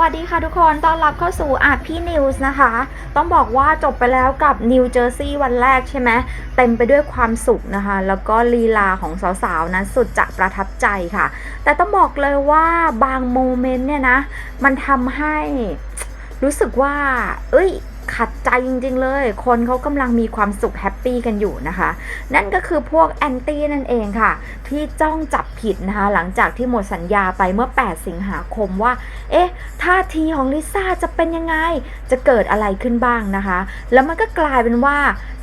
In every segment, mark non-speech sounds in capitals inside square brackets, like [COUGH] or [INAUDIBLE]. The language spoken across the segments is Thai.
วัสดีค่ะทุกคน ต้อนรับเข้าสู่อาจพี่นิวส์นะคะ ต้องบอกว่าจบไปแล้วกับนิวเจอร์ซีย์วันแรกใช่ไหม เต็มไปด้วยความสุขนะคะ แล้วก็ลีลาของสาวๆ นั้นสุดจะประทับใจค่ะ แต่ต้องบอกเลยว่าบางโมเมนต์เนี่ยนะ มันทำให้รู้สึกว่า เอ้ย ขัดใจจริงๆเลย คนเขากำลังมีความสุขแฮปปี้กันอยู่นะคะ นั่นก็คือพวกแอนตี้นั่นเองค่ะ ที่จ้องจับผิดนะคะ หลังจากที่หมดสัญญาไปเมื่อ 8 สิงหาคมว่า เอ๊ะ ท่าทีของลิซ่าจะเป็นยังไง จะเกิดอะไรขึ้นบ้างนะคะ แล้วมันก็กลายเป็นว่า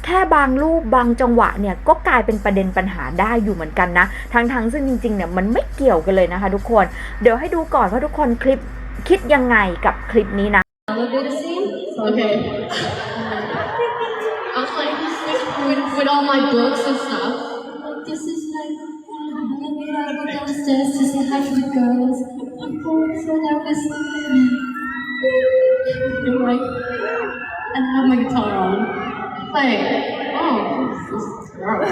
แค่บางรูปบางจังหวะเนี่ยก็กลายเป็นประเด็นปัญหาได้อยู่เหมือนกันนะ ทั้งๆซึ่งจริงๆเนี่ยมันไม่เกี่ยวกันเลยนะคะทุกคน เดี๋ยวให้ดูก่อนว่าทุกคนคลิปคิดยังไงกับคลิปนี้นะ elevator. Okay. [LAUGHS] I was like, with, with all my books and stuff. Like, this is like, um, elevator, I go downstairs to say hi to the girls. I'm so nervous. And like, and I have my guitar on. Like, oh, this is girl. [LAUGHS]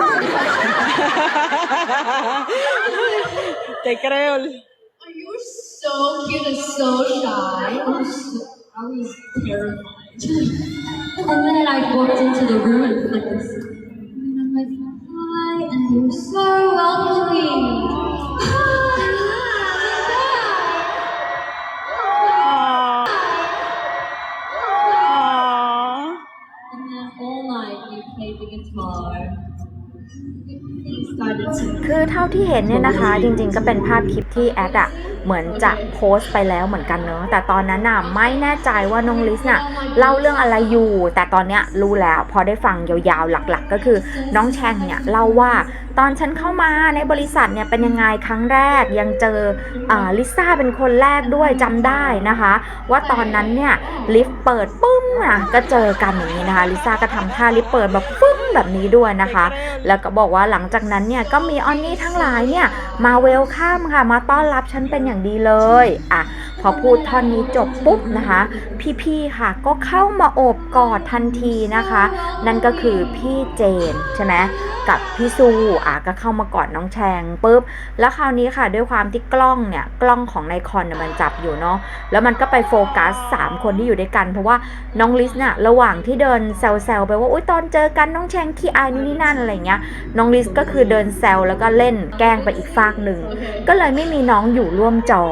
Te creo. Oh, you were so cute and so shy. I was, terrified. And then I walked into the room and like this. And I'm like, hi, and they were so welcoming. คือเท่าที่เห็นเนี่ยนะคะจริงๆก็เป็นภาพคลิปที่แอดอะเหมือนจะโพสต์ไปแล้วเหมือนกันเนอะแต่ตอนนั้นน่ะไม่แน่ใจว่าน้องลิสน่ะเล่าเรื่องอะไรอยู่ แต่ตอนเนี้ยรู้แล้วพอได้ฟังยาวๆหลักๆ ก็คือน้องแชงเนี่ยเล่าว่าตอนฉันเข้ามาในบริษัทเนี่ยเป็นยังไงครั้งแรกยังเจออลิซ่าเป็นคนแรกด้วยจำได้นะคะ ว่าตอนนั้นเนี่ยลิฟต์เปิดปึ้มอะก็เจอกันอย่างนี้นะคะลิซ่าก็ทำท่าลิฟต์เปิดแบบปึ้มแบบนี้ด้วยนะคะ แล้วก็บอกว่าหลังจากนั้นเนี่ยก็มีออนนี่ทั้งหลายเนี่ยมาเวลคัมค่ะมาต้อนรับฉันเป็นอย่างดีเลยอะ พอพูดท่อนนี้จบปุ๊บนะคะ พี่ๆค่ะก็เข้ามาโอบกอดทันทีนะคะ นั่นก็คือพี่เจนใช่ไหมกับพี่ซูอะก็เข้ามากอดน้องแชงปุ๊บแล้วคราวนี้ค่ะด้วยความที่กล้องเนี่ยกล้องของในคอนเนี่ยมันจับอยู่เนาะแล้วมันก็ไปโฟกัสสามคนที่อยู่ด้วยกัน เพราะว่าน้องลิสเนี่ยระหว่างที่เดินแซวๆไปว่าอุ้ยตอนเจอกันน้องแชงขี้อายนู่นนี่นั่นอะไรเงี้ยน้องลิสก็คือเดินแซวแล้วก็เล่นแกล้งไปอีกฟากหนึ่งก็เลยไม่มีน้องอยู่ร่วมจอ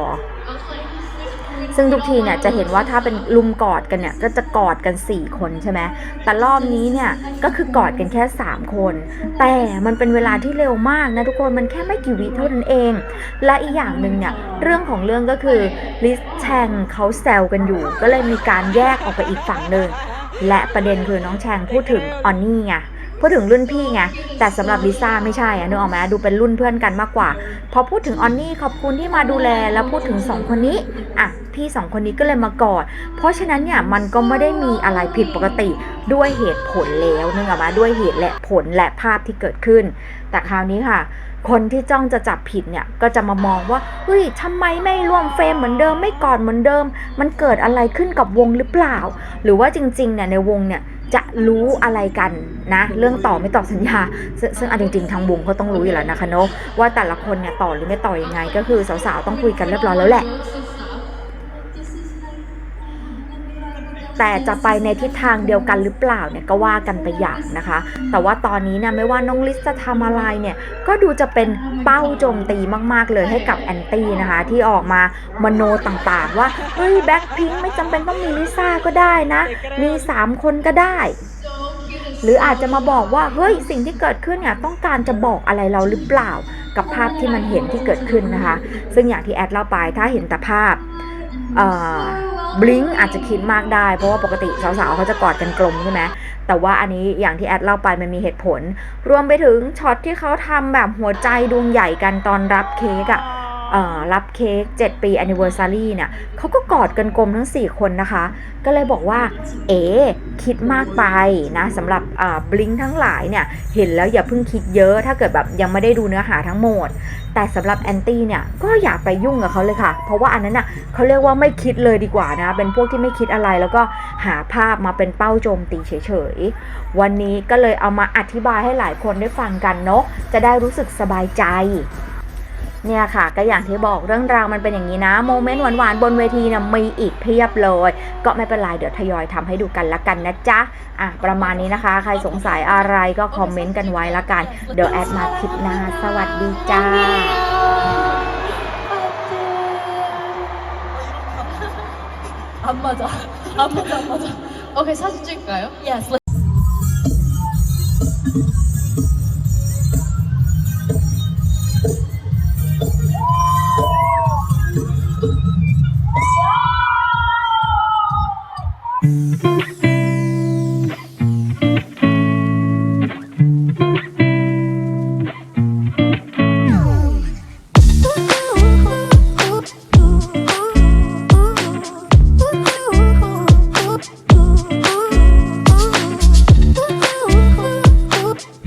ซึ่งทุกทีเนี่ยจะเห็นว่าถ้าเป็นลุมกอดกันเนี่ยก็จะกอดกัน 4 คนใช่ไหมแต่รอบนี้เนี่ยก็คือกอดกันแค่ 3 คน แต่มันเป็นเวลาที่เร็วมากนะทุกคนมันแค่ไม่กี่วิเท่านั้นเอง และอีกอย่างหนึ่งเนี่ยเรื่องของเรื่องก็คือลิสแชงเขาแซวกันอยู่ ก็เลยมีการแยกออกไปอีกฝั่งหนึ่งและประเด็นคือน้องแชงพูดถึงออนนี่ไง พูดถึงรุ่นพี่ไง แต่สำหรับลิซ่าไม่ใช่อะนึกออกไหมดูเป็นรุ่นเพื่อนกันมากกว่า พอพูดถึงออนนี่ขอบคุณที่มาดูแล แล้วพูดถึงสองคนนี้อะพี่สองคนนี้ก็เลยมากอด เพราะฉะนั้นเนี่ยมันก็ไม่ได้มีอะไรผิดปกติด้วยเหตุผลแล้วนึกออกไหมาด้วยเหตุและผลและภาพที่เกิดขึ้น แต่คราวนี้ค่ะ คนที่จ้องจะจับผิดเนี่ยก็จะมามองว่าเฮ้ยทำไมไม่ร่วมเฟรมเหมือนเดิมไม่กอดเหมือนเดิม มันเกิดอะไรขึ้นกับวงหรือเปล่า หรือว่าจริงๆเนี่ยในวงเนี่ย จะรู้อะไรกันนะเรื่องต่อไม่ต่อสัญญาซึ่งซึ่งอันจริงๆทางวงเขาต้องรู้อยู่แล้วนะคะเนอะว่าแต่ละคนเนี่ยต่อหรือไม่ต่อยังไง ก็คือสาวๆต้องคุยกันเรียบร้อยแล้วแหละ แต่จะไปในทิศทางเดียวกันหรือเปล่าเนี่ยก็ว่ากันไปอย่างนะคะ แต่ว่าตอนนี้เนี่ยไม่ว่าน้องลิสจะทำอะไรเนี่ยก็ดูจะเป็นเป้าโจมตีมาก ๆ เลยให้กับแอนตี้นะคะ ที่ออกมามโนต่างๆ ว่าเฮ้ยแบ็คพิงไม่จำเป็นต้องมีลิซ่าก็ได้นะ มี 3 คนก็ได้ หรืออาจจะมาบอกว่าเฮ้ยสิ่งที่เกิดขึ้นเนี่ยต้องการจะบอกอะไรเราหรือเปล่า กับภาพที่มันเห็นที่เกิดขึ้นนะคะ ซึ่งอย่างที่แอดเล่าไปถ้าเห็นแต่ภาพ บลิงอาจจะคิดมากได้ เพราะว่าปกติสาวๆเขาจะกอดกันกลมใช่ไหมแต่ว่าอันนี้อย่างที่แอดเล่าไปมันมีเหตุผล รวมไปถึงช็อตที่เขาทำแบบหัวใจดวงใหญ่กันตอนรับเค้กอะ่ะ รับเค้ก7 ปี anniversary เนี่ยเขาก็กอดกันกลมทั้ง 4 คนนะคะ ก็เลยบอกว่า เอ๋คิดมากไปนะสำหรับบลิงทั้งหลายเนี่ย เห็นแล้วอย่าเพิ่งคิดเยอะ ถ้าเกิดแบบยังไม่ได้ดูเนื้อหาทั้งหมด แต่สำหรับแอนตี้เนี่ย ก็อย่าไปยุ่งกับเขาเลยค่ะ เพราะว่าอันนั้นน่ะเขาเรียกว่าไม่คิดเลยดีกว่านะ เป็นพวกที่ไม่คิดอะไรแล้วก็หาภาพมาเป็นเป้าโจมตีเฉยๆ วันนี้ก็เลยเอามาอธิบายให้หลายคนได้ฟังกันเนาะจะได้รู้สึกสบายใจ เนี่ยค่ะ ก็อย่างที่บอกเรื่องราวมันเป็นอย่างนี้นะ โมเมนต์หวานๆ บนเวทีเนี่ยมีอีกเพียบเลย ก็ไม่เป็นไร เดี๋ยวทยอยทำให้ดูกันละกันนะจ๊ะ อ่ะ ประมาณนี้นะคะ ใครสงสัยอะไรก็คอมเมนต์กันไว้ละกัน เดี๋ยวแอดมาคลิปหน้า สวัสดีจ้า 안 맞아. 안 맞아, 안 맞아. 오케이, 사진 찍을까요? Yes, Thank you.